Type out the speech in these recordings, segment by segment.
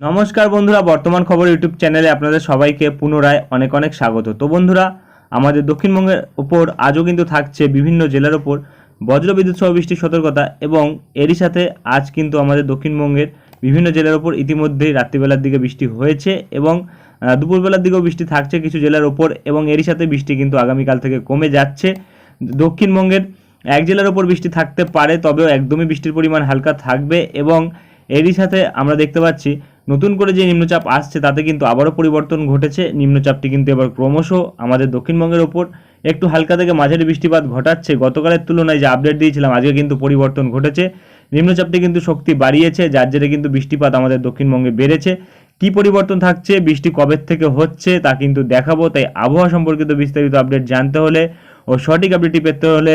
নমস্কার বন্ধুরা, বর্তমান খবর ইউটিউব চ্যানেলে আপনাদের সবাইকে পুনরায় অনেক অনেক স্বাগত। তো বন্ধুরা, আমাদের দক্ষিণবঙ্গের ওপর আজও কিন্তু থাকছে বিভিন্ন জেলার ওপর বজ্রবিদ্যুৎ সহ বৃষ্টির সতর্কতা এবং এরই সাথে আজ কিন্তু আমাদের দক্ষিণবঙ্গের বিভিন্ন জেলার ওপর ইতিমধ্যেই রাত্রিবেলার দিকে বৃষ্টি হয়েছে এবং দুপুরবেলার দিকেও বৃষ্টি থাকছে কিছু জেলার ওপর এবং এরই সাথে বৃষ্টি কিন্তু আগামীকাল থেকে কমে যাচ্ছে। দক্ষিণবঙ্গের এক জেলার ওপর বৃষ্টি থাকতে পারে, তবেও একদমই বৃষ্টির পরিমাণ হালকা থাকবে এবং এরই সাথে আমরা দেখতে পাচ্ছি নতুন করে যে নিম্নচাপ আসছে তাতে কিন্তু আবারও পরিবর্তন ঘটেছে। নিম্নচাপটি কিন্তু এবার ক্রমশ আমাদের দক্ষিণবঙ্গের ওপর একটু হালকা থেকে মাঝারি বৃষ্টিপাত ঘটাচ্ছে। গতকালের তুলনায় যে আপডেট দিয়েছিলাম, আজকে কিন্তু পরিবর্তন ঘটেছে। নিম্নচাপটি কিন্তু শক্তি বাড়িয়েছে, যার জেরে কিন্তু বৃষ্টিপাত আমাদের দক্ষিণবঙ্গে বেড়েছে। কি পরিবর্তন থাকছে, বৃষ্টি কবে থেকে হচ্ছে তা কিন্তু দেখাবো। তাই আবহাওয়া সম্পর্কিত বিস্তারিত আপডেট জানতে হলে ও সঠিক আপডেটটি পেতে হলে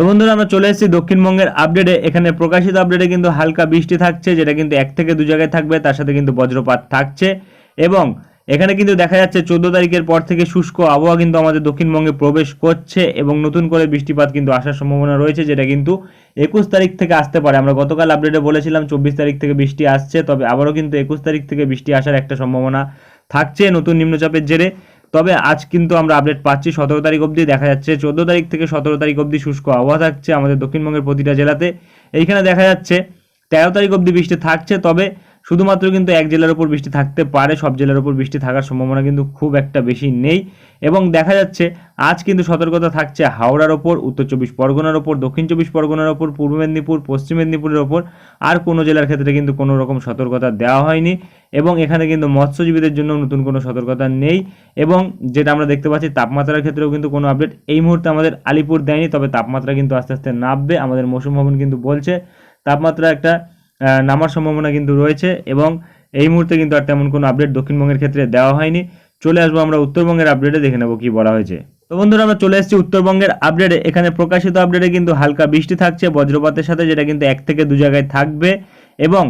তো বন্ধুরা, আমরা চলে এসেছি দক্ষিণবঙ্গের আপডেটে এখানে প্রকাশিত আপডেটে কিন্তু হালকা বৃষ্টি থাকছে, যেটা কিন্তু এক থেকে দু জায়গায় থাকবে, তার সাথে কিন্তু বজ্রপাত থাকছে। এবং এখানে কিন্তু দেখা যাচ্ছে চোদ্দ তারিখের পর থেকে শুষ্ক আবহাওয়া কিন্তু আমাদের দক্ষিণবঙ্গে প্রবেশ করছে এবং নতুন করে বৃষ্টিপাত কিন্তু আসার সম্ভাবনা রয়েছে, যেটা কিন্তু একুশ তারিখ থেকে আসতে পারে। আমরা গতকাল আপডেটে বলেছিলাম, চব্বিশ তারিখ থেকে বৃষ্টি আসছে, তবে আবারও কিন্তু একুশ তারিখ থেকে বৃষ্টি আসার একটা সম্ভাবনা থাকছে নতুন নিম্নচাপের জেরে। তবে আজ কিন্তু আমরা আপডেট পাচ্ছি, সতেরো তারিখ অবধি দেখা যাচ্ছে। চোদ্দ তারিখ থেকে সতেরো তারিখ অবধি শুষ্ক আবহাওয়া থাকছে আমাদের দক্ষিণবঙ্গের প্রতিটা জেলাতে। এইখানে দেখা যাচ্ছে, তেরো তারিখ অবধি বৃষ্টি থাকছে, তবে শুধুমাত্র কিন্তু এক জেলার উপর বৃষ্টি থাকতে পারে, সব জেলার উপর বৃষ্টি থাকার সম্ভাবনা কিন্তু খুব একটা বেশি নেই। এবং দেখা যাচ্ছে, আজ কিন্তু সতর্কতা থাকছে হাওড়ার ওপর, উত্তর চব্বিশ পরগনার ওপর, দক্ষিণ চব্বিশ পরগনার ওপর, পূর্ব মেদিনীপুর, পশ্চিম মেদিনীপুরের ওপর, আর কোনো জেলার ক্ষেত্রে কিন্তু কোনো রকম সতর্কতা দেওয়া হয়নি। এবং এখানে কিন্তু মৎস্যজীবীদের জন্য নতুন কোনো সতর্কতা নেই। এবং যেটা আমরা দেখতে পাচ্ছি, তাপমাত্রার ক্ষেত্রেও কিন্তু কোনো আপডেট এই মুহূর্তে আমাদের আলিপুর দেয়নি, তবে তাপমাত্রা কিন্তু আস্তে আস্তে নামবে। আমাদের মৌসুম ভবন কিন্তু বলছে, তাপমাত্রা একটা নামার সম্ভাবনা কিন্তু রয়েছে এবং এই মুহূর্তে কিন্তু আর তেমন কোনো আপডেট দক্ষিণবঙ্গের ক্ষেত্রে দেওয়া হয়নি। চলে আসব আমরা উত্তরবঙ্গের আপডেটে দেখে নেব কি বলা হয়েছে। তো বন্ধুরা, আমরা চলে এসেছি উত্তরবঙ্গের আপডেটে এখানে প্রকাশিত আপডেটে কিন্তু হালকা বৃষ্টি থাকছে, বজ্রপাতের সাথে যেটা কিন্তু এক থেকে দু জায়গায় থাকবে এবং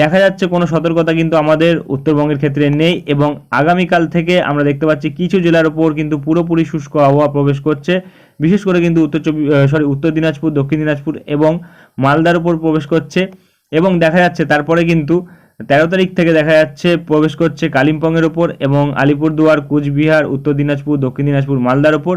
দেখা যাচ্ছে কোনো সতর্কতা কিন্তু আমাদের উত্তরবঙ্গের ক্ষেত্রে নেই এবং আগামীকাল থেকে আমরা দেখতে পাচ্ছি কিছু জেলার ওপর কিন্তু পুরোপুরি শুষ্ক আবহাওয়া প্রবেশ করছে। বিশেষ করে কিন্তু উত্তর চব্বিশ সরি উত্তর দিনাজপুর, দক্ষিণ দিনাজপুর এবং মালদার উপর প্রবেশ করছে। এবং দেখা যাচ্ছে তারপরে কিন্তু তেরো তারিখ থেকে দেখা যাচ্ছে প্রবেশ করছে কালিম্পংয়ের ওপর এবং আলিপুরদুয়ার, কুচবিহার, উত্তর দিনাজপুর, দক্ষিণ দিনাজপুর, মালদার ওপর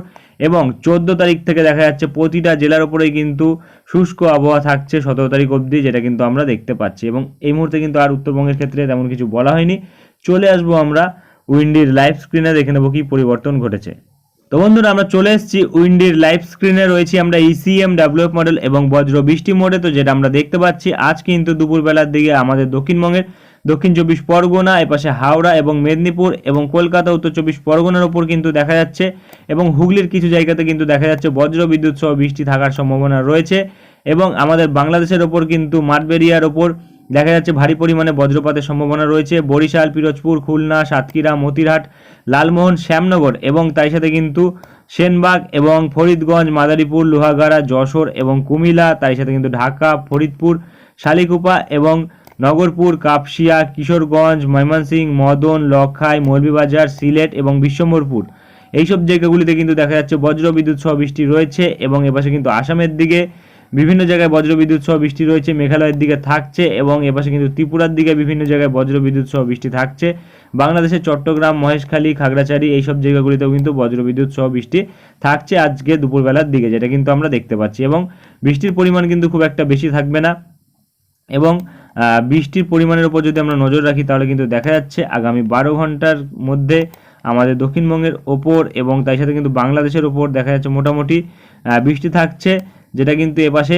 এবং চোদ্দ তারিখ থেকে দেখা যাচ্ছে প্রতিটা জেলার ওপরেই কিন্তু শুষ্ক আবহাওয়া থাকছে সতেরো তারিখ অবধি, যেটা কিন্তু আমরা দেখতে পাচ্ছি এবং এই মুহূর্তে কিন্তু আর উত্তরবঙ্গের ক্ষেত্রে তেমন কিছু বলা হয়নি। চলে আসব আমরা উইন্ডির লাইভ স্ক্রিনে, দেখে নেব কি পরিবর্তন ঘটেছে। তো বন্ধুরা, আমরা চলে এসেছি উইন্ডির লাইভ স্ক্রিনে। রয়েছি আমরা ইসিএম ডাব্লিউএফ মডেল এবং বজ্র বৃষ্টি মোডে তো যেটা আমরা দেখতে পাচ্ছি, আজ কিন্তু দুপুরবেলার দিকে আমাদের দক্ষিণবঙ্গের দক্ষিণ চব্বিশ পরগনা, এপাশে হাওড়া এবং মেদিনীপুর এবং কলকাতা, উত্তর চব্বিশ পরগনার ওপর কিন্তু দেখা যাচ্ছে এবং হুগলির কিছু জায়গাতে কিন্তু দেখা যাচ্ছে বজ্র বিদ্যুৎ সহ বৃষ্টি থাকার সম্ভাবনা রয়েছে এবং আমাদের বাংলাদেশের ওপর কিন্তু মাঠবেরিয়ার ওপর দেখা যাচ্ছে ভারী পরিমাণে বজ্রপাতের সম্ভাবনা রয়েছে। বরিশাল, পিরোজপুর, খুলনা, সাতক্ষীরা, মতিরহাট, লালমোহন, শ্যামনগর এবং তার সাথে কিন্তু সেনবাগ এবং ফরিদগঞ্জ, মাদারীপুর, লোহাগাড়া, যশোর এবং কুমিল্লা, তাই সাথে কিন্তু ঢাকা, ফরিদপুর, শালিকুপা এবং নগরপুর, কাপসিয়া, কিশোরগঞ্জ ময়মনসিংহ মদন লখাই মৌলভীবাজার, সিলেট এবং বিশ্বম্বরপুর এইসব জায়গাগুলিতে কিন্তু দেখা যাচ্ছে বজ্র বিদ্যুৎ সহ বৃষ্টি রয়েছে এবং এপাশে কিন্তু আসামের দিকে বিভিন্ন জায়গায় বজ্রবিদ্যুৎ সহ বৃষ্টি রয়েছে, মেঘালয়ের দিকে থাকছে এবং এপাশে কিন্তু ত্রিপুরার দিকে বিভিন্ন জায়গায় বজ্রবিদ্যুৎ সহ বৃষ্টি থাকছে। বাংলাদেশের চট্টগ্রাম, মহেশখালী, খাগড়াছড়ি এইসব জায়গাগুলিতেও কিন্তু বজ্রবিদ্যুৎ সহ বৃষ্টি থাকছে আজকে দুপুরবেলার দিকে, যেটা কিন্তু আমরা দেখতে পাচ্ছি এবং বৃষ্টির পরিমাণ কিন্তু খুব একটা বেশি থাকবে না এবং বৃষ্টির পরিমাণের উপর যদি আমরা নজর রাখি তাহলে কিন্তু দেখা যাচ্ছে আগামী বারো ঘণ্টার মধ্যে আমাদের দক্ষিণবঙ্গের ওপর এবং তার সাথে কিন্তু বাংলাদেশের ওপর দেখা যাচ্ছে মোটামুটি বৃষ্টি থাকছে। যেটা কিন্তু এপাশে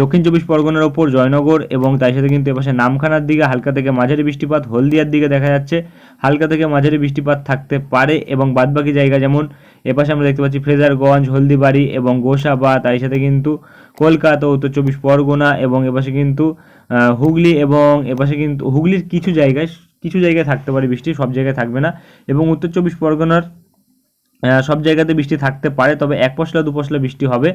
দক্ষিণ চব্বিশ পরগনার ওপর জয়নগর এবং তার সাথে কিন্তু এপাশে নামখানার দিকে হালকা থেকে মাঝারি বৃষ্টিপাত, হলদিয়ার দিকে দেখা যাচ্ছে, হালকা থেকে মাঝারি বৃষ্টিপাত থাকতে পারে এবং বাদবাকি জায়গা যেমন এপাশে আমরা দেখতে পাচ্ছি ফ্রেজারগঞ্জ, হলদিবাড়ি এবং গোসাবা তার সাথে কিন্তু কলকাতা, উত্তর চব্বিশ পরগনা এবং এপাশে কিন্তু হুগলি এবং এপাশে কিন্তু, হুগলির কিছু জায়গায় কিছু জায়গায় থাকতে পারে বৃষ্টি, সব জায়গায় থাকবে না এবং উত্তর চব্বিশ পরগনার সব জায়গাতে বৃষ্টি থাকতে পারে, তবে এক পশলা, দু পশলা বৃষ্টি হবে।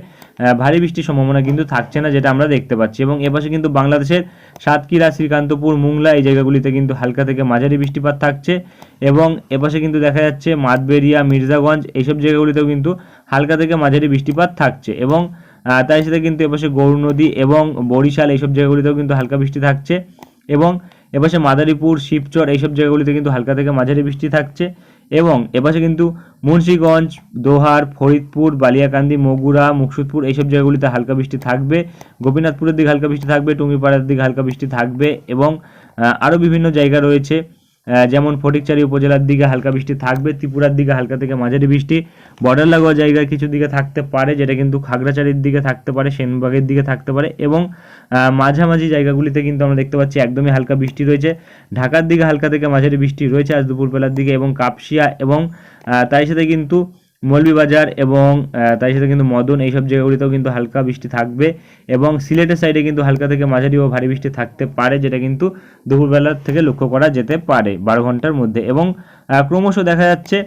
ভারী বৃষ্টির সম্ভাবনা কিন্তু থাকছে না, যেটা আমরা দেখতে পাচ্ছি। এবং এপাশে কিন্তু বাংলাদেশের সাতক্ষীরা, শ্রীকান্তপুর, মুংলা এই জায়গাগুলিতে কিন্তু হালকা থেকে মাঝারি বৃষ্টিপাত থাকছে। এবং এপাশে কিন্তু দেখা যাচ্ছে মাতবেরিয়া, মির্জাগঞ্জ এইসব জায়গাগুলিতেও কিন্তু হালকা থেকে মাঝারি বৃষ্টিপাত থাকছে। এবং তার সাথে কিন্তু এপাশে গৌর নদী এবং বরিশাল এইসব জায়গাগুলিতেও কিন্তু হালকা বৃষ্টি থাকছে। এবং এপাশে মাদারীপুর, শিবচর এইসব জায়গাগুলিতে কিন্তু হালকা থেকে মাঝারি বৃষ্টি থাকছে। এবং এপাশে কিন্তু মুন্সীগঞ্জ, দোহার, ফরিদপুর, বালিয়াকান্দি, মগুরা, মুকসুদপুর এইসব জায়গাগুলিতে হালকা বৃষ্টি থাকবে। গোপীনাথপুরের দিকে হালকা বৃষ্টি থাকবে, টুঙ্গিপাড়ার দিকে হালকা বৃষ্টি থাকবে এবং আরও বিভিন্ন জায়গা রয়েছে। যেমন ফটিকচারি উপজেলার দিকে হালকা বৃষ্টি থাকবে, ত্রিপুরার দিকে হালকা থেকে মাঝারি বৃষ্টি। বর্ডার লাগোয়া জায়গায় কিছু দিকে থাকতে পারে, যেটা কিন্তু খাগড়াচাড়ির দিকে থাকতে পারে, সেনবাগের দিকে থাকতে পারে এবং মাঝামাঝি জায়গাগুলিতে কিন্তু আমরা দেখতে পাচ্ছি একদমই হালকা বৃষ্টি রয়েছে। ঢাকার দিকে হালকা থেকে মাঝারি বৃষ্টি রয়েছে আজ দুপুরবেলার দিকে এবং কাপসিয়া এবং তাই সাথে কিন্তু মৌলভীবাজার এবং তাই সাথে কিন্তু মদন, এইসব জায়গাগুলিতেও কিন্তু হালকা বৃষ্টি থাকবে এবং সিলেটের সাইডে কিন্তু হালকা থেকে মাঝারি ও ভারী বৃষ্টি থাকতে পারে, যেটা কিন্তু দুপুরবেলার থেকে লক্ষ্য করা যেতে পারে বারো ঘণ্টার মধ্যে। এবং ক্রমশ দেখা যাচ্ছে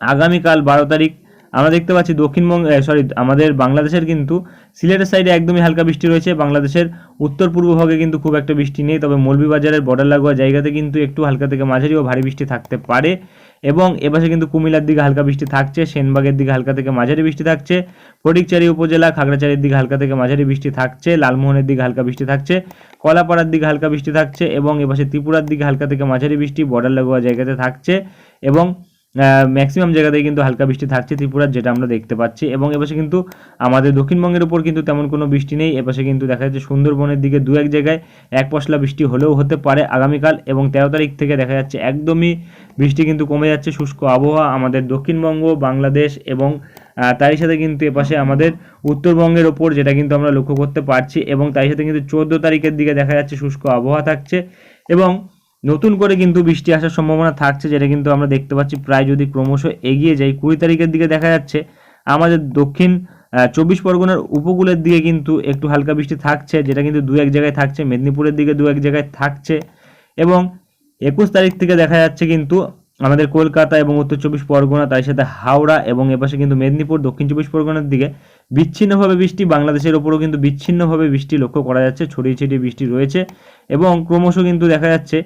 আগামীকাল বারো তারিখ, আমরা দেখতে পাচ্ছি দক্ষিণবঙ্গ সরি আমাদের বাংলাদেশের কিন্তু সিলেটের সাইডে একদমই হালকা বৃষ্টি রয়েছে, বাংলাদেশের উত্তর পূর্ব ভাগে কিন্তু খুব একটা বৃষ্টি নেই, তবে মৌলভীবাজারের বর্ডার লাগোয়া জায়গাতে কিন্তু একটু হালকা থেকে মাঝারি ও ভারী বৃষ্টি থাকতে পারে। এবং এপাশে কিন্তু কুমিল্লার দিকে হালকা বৃষ্টি থাকছে, সেনবাগের দিকে হালকা থেকে মাঝারি বৃষ্টি থাকছে, ফটিকচারি উপজেলা খাগড়াচারির দিকে হালকা থেকে মাঝারি বৃষ্টি থাকছে, লালমোহনের দিকে হালকা বৃষ্টি থাকছে, কলাপাড়ার দিকে হালকা বৃষ্টি থাকছে এবং এপাশে ত্রিপুরার দিকে হালকা থেকে মাঝারি বৃষ্টি, বর্ডার লাগোয়া জায়গাতে থাকছে এবং ম্যাক্সিমাম জায়গাতেই কিন্তু হালকা বৃষ্টি থাকছে ত্রিপুরার, যেটা আমরা দেখতে পাচ্ছি। এবং এপাশে কিন্তু আমাদের দক্ষিণবঙ্গের উপর কিন্তু তেমন কোনো বৃষ্টি নেই। এপাশে কিন্তু দেখা যাচ্ছে সুন্দরবনের দিকে দু এক জায়গায় এক পশলা বৃষ্টি হলেও হতে পারে আগামীকাল এবং তেরো তারিখ থেকে দেখা যাচ্ছে একদমই বৃষ্টি কিন্তু কমে যাচ্ছে। শুষ্ক আবহাওয়া আমাদের দক্ষিণবঙ্গ, বাংলাদেশ এবং তারই সাথে কিন্তু এপাশে আমাদের উত্তরবঙ্গের ওপর যেটা কিন্তু আমরা লক্ষ্য করতে পারছি। এবং তারই সাথে কিন্তু চোদ্দ তারিখের দিকে দেখা যাচ্ছে শুষ্ক আবহাওয়া থাকছে। এবং নতুন করে কিন্তু বৃষ্টি আসার সম্ভাবনা থাকছে, যেটা কিন্তু আমরা দেখতে পাচ্ছি প্রায় যদি ক্রমশ এগিয়ে যাই, কুড়ি তারিখের দিকে দেখা যাচ্ছে আমাদের দক্ষিণ চব্বিশ পরগনার উপকূলের দিকে কিন্তু একটু হালকা বৃষ্টি থাকছে, যেটা কিন্তু দু এক জায়গায় থাকছে, মেদিনীপুরের দিকে দু এক জায়গায় থাকছে এবং একুশ তারিখ থেকে দেখা যাচ্ছে কিন্তু আমাদের কলকাতা এবং উত্তর চব্বিশ পরগনা, তার সাথে হাওড়া এবং এপাশে কিন্তু মেদিনীপুর, দক্ষিণ চব্বিশ পরগনার দিকে বিচ্ছিন্নভাবে বৃষ্টি, বাংলাদেশের ওপরও কিন্তু বিচ্ছিন্নভাবে বৃষ্টি লক্ষ্য করা যাচ্ছে, ছড়িয়ে ছিটিয়ে বৃষ্টি রয়েছে এবং ক্রমশ কিন্তু দেখা যাচ্ছে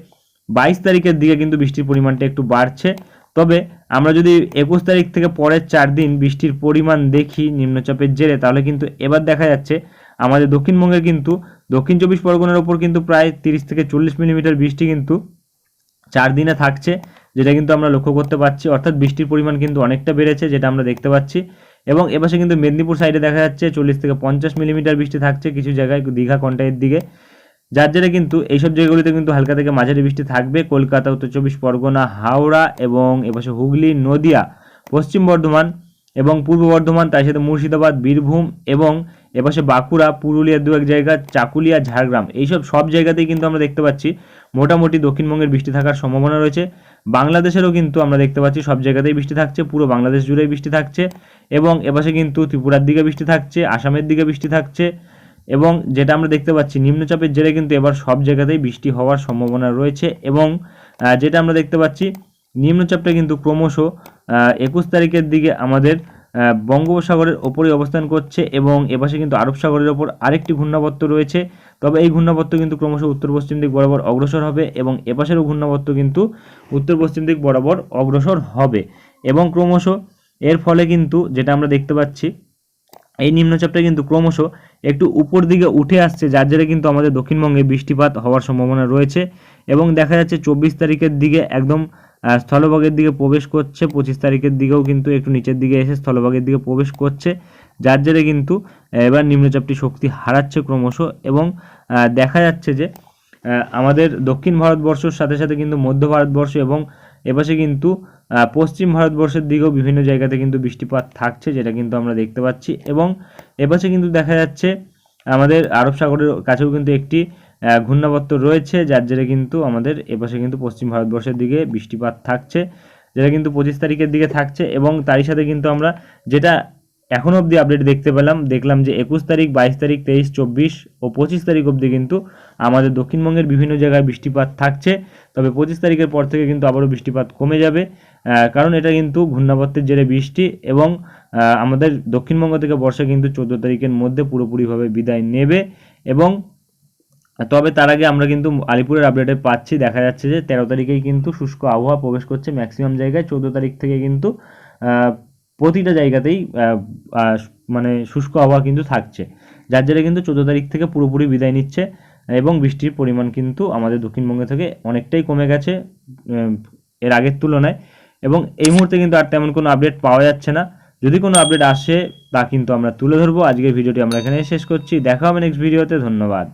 বাইশ তারিখের দিকে কিন্তু বৃষ্টির পরিমাণটা একটু বাড়ছে। তবে আমরা যদি একুশ তারিখ থেকে পরের চার দিন বৃষ্টির পরিমাণ দেখি নিম্নচাপের জেরে, তাহলে কিন্তু এবার দেখা যাচ্ছে আমাদের দক্ষিণবঙ্গে কিন্তু দক্ষিণ চব্বিশ পরগনার ওপর কিন্তু প্রায় তিরিশ থেকে চল্লিশ মিলিমিটার বৃষ্টি কিন্তু চার দিনে থাকছে, যেটা কিন্তু আমরা লক্ষ্য করতে পারছি। অর্থাৎ বৃষ্টির পরিমাণ কিন্তু অনেকটা বেড়েছে, যেটা আমরা দেখতে পাচ্ছি। এবং এপাশে কিন্তু মেদিনীপুর সাইডে দেখা যাচ্ছে চল্লিশ থেকে পঞ্চাশ মিলিমিটার বৃষ্টি থাকছে কিছু জায়গায়, দীঘা, কন্টাইয়ের দিকে। যার জেরে কিন্তু এইসব জায়গাগুলিতে কিন্তু হালকা থেকে মাঝারি বৃষ্টি থাকবে। কলকাতা, উত্তর চব্বিশ পরগনা, হাওড়া এবং এপাশে হুগলি, নদিয়া, পশ্চিম বর্ধমান এবং পূর্ব বর্ধমান, তার সাথে মুর্শিদাবাদ, বীরভূম এবং এপাশে বাঁকুড়া, পুরুলিয়া দু এক জায়গা, চাকুলিয়া, ঝাড়গ্রাম। এইসব সব জায়গাতেই কিন্তু আমরা দেখতে পাচ্ছি মোটামুটি দক্ষিণবঙ্গের বৃষ্টি থাকার সম্ভাবনা রয়েছে। বাংলাদেশেরও কিন্তু আমরা দেখতে পাচ্ছি সব জায়গাতেই বৃষ্টি থাকছে, পুরো বাংলাদেশ জুড়েই বৃষ্টি থাকছে এবং এপাশে কিন্তু ত্রিপুরার দিকে বৃষ্টি থাকছে, আসামের দিকে বৃষ্টি থাকছে। এবং যেটা আমরা দেখতে পাচ্ছি, নিম্নচাপের জেরে কিন্তু এবার সব জায়গাতেই বৃষ্টি হওয়ার সম্ভাবনা রয়েছে এবং যেটা আমরা দেখতে পাচ্ছি, নিম্নচাপটা কিন্তু ক্রমশ একুশ তারিখের দিকে আমাদের বঙ্গোপসাগরের ওপরই অবস্থান করছে এবং এপাশে কিন্তু আরব সাগরের ওপর আরেকটি ঘূর্ণাবর্ত রয়েছে। তবে এই ঘূর্ণাবর্ত কিন্তু ক্রমশ উত্তর পশ্চিম দিক বরাবর অগ্রসর হবে এবং এপাশেরও ঘূর্ণাবর্ত কিন্তু উত্তর পশ্চিম দিক বরাবর অগ্রসর হবে এবং ক্রমশ এর ফলে কিন্তু যেটা আমরা দেখতে পাচ্ছি এই নিম্নচাপটা কিন্তু ক্রমশ একটু উপর দিকে উঠে আসছে, যার জেরে কিন্তু আমাদের দক্ষিণবঙ্গে বৃষ্টিপাত হওয়ার সম্ভাবনা রয়েছে এবং দেখা যাচ্ছে চব্বিশ তারিখের দিকে একদম স্থলভাগের দিকে প্রবেশ করছে, পঁচিশ তারিখের দিকেও কিন্তু একটু নিচের দিকে এসে স্থলভাগের দিকে প্রবেশ করছে, যার জেরে কিন্তু এবার নিম্নচাপটি শক্তি হারাচ্ছে ক্রমশ এবং দেখা যাচ্ছে যে আমাদের দক্ষিণ ভারতবর্ষের সাথে সাথে কিন্তু মধ্য ভারতবর্ষ এবং এপাশে কিন্তু পশ্চিম ভারতবর্ষের দিকেও বিভিন্ন জায়গাতে কিন্তু বৃষ্টিপাত থাকছে, যেটা কিন্তু আমরা দেখতে পাচ্ছি। এবং এপাশে কিন্তু দেখা যাচ্ছে, আমাদের আরব সাগরের কাছেও কিন্তু একটি ঘূর্ণাবর্ত রয়েছে, যার জেরে কিন্তু আমাদের এপাশে কিন্তু পশ্চিম ভারতবর্ষের দিকে বৃষ্টিপাত থাকছে, যেটা কিন্তু পঁচিশ তারিখের দিকে থাকছে। এবং তারই সাথে কিন্তু আমরা যেটা এখনও অবধি আপডেট দেখতে পেলাম। দেখলাম যে একুশ তারিখ, বাইশ তারিখ, তেইশ, চব্বিশ ও পঁচিশ তারিখ অবধি কিন্তু আমাদের দক্ষিণবঙ্গের বিভিন্ন জায়গায় বৃষ্টিপাত থাকছে। তবে পঁচিশ তারিখের পর থেকে কিন্তু আবারও বৃষ্টিপাত কমে যাবে। কারণ এটা কিন্তু ঘূর্ণাবর্তের জেরে বৃষ্টি এবং আমাদের দক্ষিণবঙ্গ থেকে বর্ষা কিন্তু চোদ্দ তারিখের মধ্যে পুরোপুরিভাবে বিদায় নেবে এবং তবে তার আগে আমরা কিন্তু আলিপুরের আপডেটে পাচ্ছি। দেখা যাচ্ছে যে তেরো তারিখেই কিন্তু শুষ্ক আবহাওয়া প্রবেশ করছে। ম্যাক্সিমাম জায়গায় চোদ্দ তারিখ থেকে কিন্তু প্রতিটা জায়গাতেই মানে শুষ্ক আবহাওয়া কিন্তু থাকছে। যার জেরে কিন্তু চোদ্দ তারিখ থেকে পুরোপুরি বিদায় নিচ্ছে এবং বৃষ্টির পরিমাণ কিন্তু আমাদের দক্ষিণবঙ্গ থেকে অনেকটাই কমে গেছে এর আগের তুলনায়। এবং এই মুহূর্তে কিন্তু আর তেমন কোনো আপডেট পাওয়া যাচ্ছে না। যদি কোনো আপডেট আসে, তা কিন্তু আমরা তুলে ধরবো। আজকের ভিডিওটি আমরা এখানে শেষ করছি। দেখা হবে নেক্সট ভিডিওতে ধন্যবাদ।